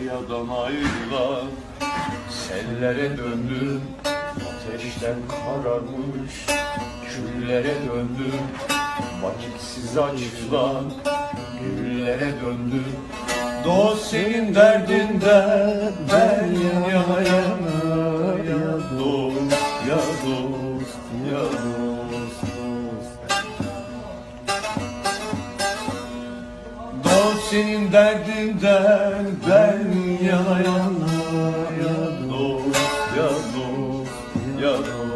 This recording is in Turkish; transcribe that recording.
feryadan ayrılan Sellere döndüm. Ateşten kararmış Küllere döndüm. Vakitsiz açılan Güllere döndüm. Dost senin derdinden Ben yana yana Ya dost, ya dost, ya dost. senin derdinden ben yana yana ya dost ya dost ya dost.